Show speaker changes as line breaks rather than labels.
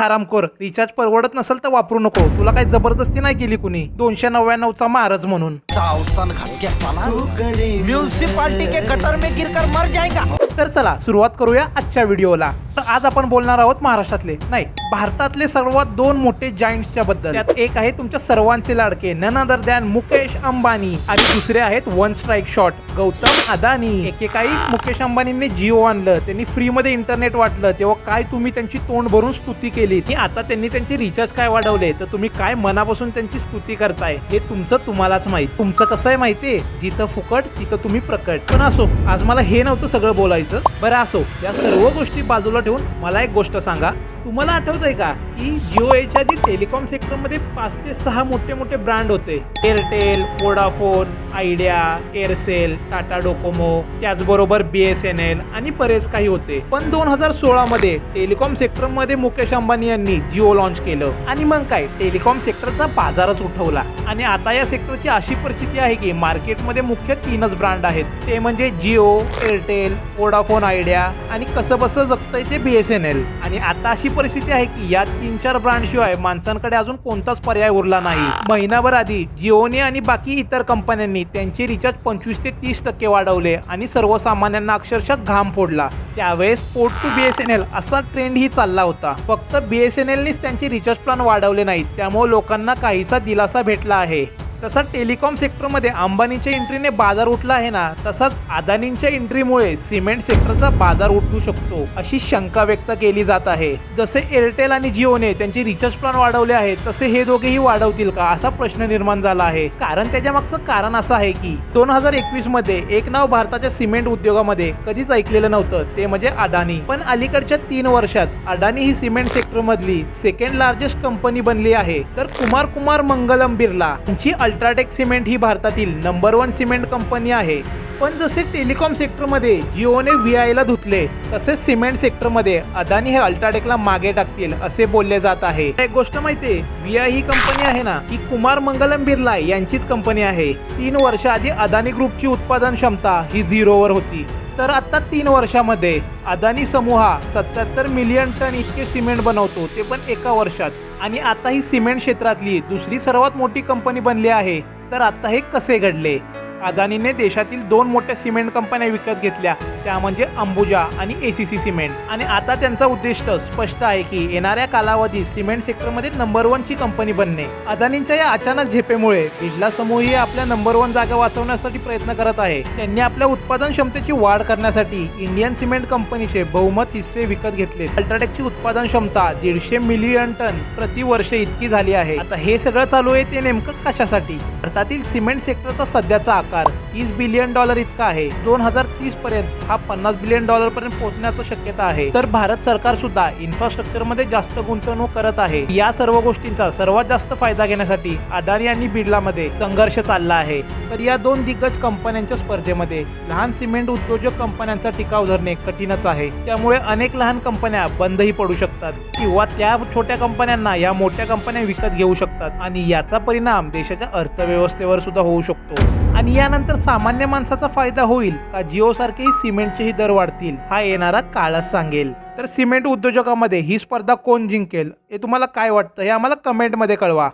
हरामखोर रिचार्ज परवडत नसेल तर वापरू नको. तुला काही जबरदस्ती नाही केली कुणी? दोनशे म्हणून.
सावसान घात के साला म्युन्सिपालिटी के गटर में गिरकर मर जाएगा.
तर चला सुरुवात करूया आजच्या व्हिडिओला तर आज आपण बोलणार आहोत महाराष्ट्रातले. नाही भारतातले सर्वात दोन मोठे जायंट्सच्या बद्दल त्यात एक आहे तुमच्या सर्वांचे लाडके none other than Mukesh Ambani. आणि दुसरे आहेत one strike shot Gautam Adani. एकेकाळी मुकेश अंबानींनी जिओ आणलं त्यांनी फ्री मध्ये इंटरनेट वाटलं तेव्हा काय तुम्ही त्यांची तोंड भरून स्तुती केली? की आता त्यांनी त्यांचे रिचार्ज काय वाढवले? तर तुम्ही काय मनापासून त्यांची स्तुती करताय? हे तुमचं तुम्हालाच माहीत. तुमचं कसं आहे माहितीये? जिथं फुकट तिथं तुम्ही प्रकट. पण असो आज मला हे नव्हतं सगळं बोलायचं. बरं असो या सर्व गोष्टी बाजूला ठेवून मला एक गोष्ट सांगा. तुम्हाला आठवतंय का? की जिओ याच्या आधी टेलिकॉम सेक्टरमध्ये पाच ते सहा मोठे मोठे ब्रँड होते. Airtel Vodafone Idea Aircel Tata Docomo त्याचबरोबर बी एस एन एल आणि बरेच काही होते. पण दोन हजार सोळा मध्ये टेलिकॉम सेक्टरमध्ये मुकेश अंबानी यांनी जिओ लॉन्च केलं. आणि मग काय? टेलिकॉम सेक्टरचा बाजारच उठवला. आणि आता या सेक्टरची अशी परिस्थिती आहे की मार्केटमध्ये मुख्य तीनच ब्रँड आहेत. ते म्हणजे जिओ एअरटेल वोडाफोन आयडिया आणि कसं बसं जगतंय ते बी एस एन एल. आणि आता अशी परिस्थिती आहे की या तीन चार ब्रँडशिवाय माणसांकडे अजून कोणताच पर्याय उरला नाही. महिनाभर आधी जिओने आणि बाकी इतर कंपन्यांनी त्यांचे रिचार्ज पंचवीस ते तीस टक्के वाढवले आणि सर्वसामान्यांना अक्षरशः घाम फोडला. त्यावेळेस port to B S N L असा ट्रेंड ही चालला होता. फक्त बी एस एन एलनेच त्यांचे रिचार्ज प्लॅन वाढवले नाहीत. त्यामुळे लोकांना काहीसा दिलासा भेटला आहे. तसा टेलिकॉम सेक्टरमध्ये अंबानीच्या एंट्रीने बाजार उठला आहे ना तसाच अदानींच्या एंट्रीमुळे सिमेंट सेक्टरचा बाजार उठू शकतो अशी शंका व्यक्त केली जात आहे. जसे एअरटेल आणि जिओने त्यांचे रिचार्ज प्लॅन वाढवले आहेत तसे हे दोघेही वाढवतील का असा प्रश्न निर्माण झाला आहे. कारण त्याच्या मागचं कारण असं आहे की दोन हजार एकवीसमध्ये एक नाव भारताच्या सिमेंट उद्योगामध्ये कधीच ऐकलेलं नव्हतं ते म्हणजे अदानी. पण अलीकडच्या तीन वर्षात अडानी ही सिमेंट सेक्टर मधली सेकंड लार्जेस्ट कंपनी बनली आहे. तर कुमार कुमार मंगलम बिर्ला यांची अल्ट्राटेक सिमेंट ही भारतातील नंबर वन सिमेंट कंपनी आहे. पण जसे टेलिकॉम सेक्टरमध्ये जिओने व्ही आयला धुतले तसेच सिमेंट सेक्टरमध्ये अदानी हे अल्ट्राटेकला मागे टाकतील असे बोलले जात आहे. एक गोष्ट माहितीये व्ही आय ही कंपनी आहे ना ही कुमार मंगलम बिर्ला यांचीच कंपनी आहे. तीन वर्ष आधी अदानी ग्रुपची उत्पादन क्षमता ही झिरोवर होती. तर आता तीन वर्षामध्ये अदानी समूह सत्याहत्तर मिलियन टन इतके सिमेंट बनवतो ते पण एका वर्षात. आणि आता ही सिमेंट क्षेत्रातली दुसरी सर्वात मोठी कंपनी बनली आहे. तर आता हे कसे घडले? अदानीने देशातील दोन मोठ्या सिमेंट कंपन्या विकत घेतल्या. त्या म्हणजे अंबुजा आणि ए सी सी सिमेंट. आणि आता त्यांचा उद्दिष्ट स्पष्ट आहे की येणाऱ्या कालावधीत सिमेंट सेक्टरमध्ये नंबर वनची कंपनी बनणे. अदानींच्या या अचानक झेपेमुळे बिर्ला समूहही आपल्या नंबर वन जागा वाचवण्यासाठी प्रयत्न करत आहे. त्यांनी आपल्या उत्पादन क्षमतेची वाढ करण्यासाठी इंडियन सिमेंट कंपनीचे बहुमत हिस्से विकत घेतले. अल्ट्राटेकची उत्पादन क्षमता दीडशे मिलियन टन प्रति वर्ष इतकी झाली आहे. आता हे सगळं चालू आहे ते नेमकं कशासाठी? भारतातील सिमेंट सेक्टरचा सध्याचा आकार तीस बिलियन डॉलर इतका आहे. दोन हजार तीस पर्यंत हा पन्नास बिलियन डॉलर पर्यंत पोहोचण्याची शक्यता आहे. तर भारत सरकार सुद्धा इन्फ्रास्ट्रक्चरमध्ये जास्त गुंतवणूक करत आहे. या सर्व गोष्टींचा सर्वात जास्त फायदा घेण्यासाठी अडाणी आणि बिर्लामध्ये संघर्ष चालला आहे. तर या दोन दिग्गज कंपन्यांच्या स्पर्धेमध्ये लहान सिमेंट उद्योजक कंपन्यांचा टिकाव धरणे कठीणच आहे. त्यामुळे अनेक लहान कंपन्या बंदही पडू शकतात किंवा त्या छोट्या कंपन्यांना या मोठ्या कंपन्या विकत घेऊ शकतात आणि याचा परिणाम देशाच्या अर्थव्यवस्थेवर सुद्धा होऊ शकतो. आणि यानंतर सामान्य माणसाचा फायदा होईल का? जिओ सारखेही सिमेंटचेही दर वाढतील हा येणारा काळच सांगेल. तर सिमेंट उद्योजकामध्ये ही स्पर्धा कोण जिंकेल? हे तुम्हाला काय वाटतं? हे आम्हाला कमेंटमध्ये कळवा.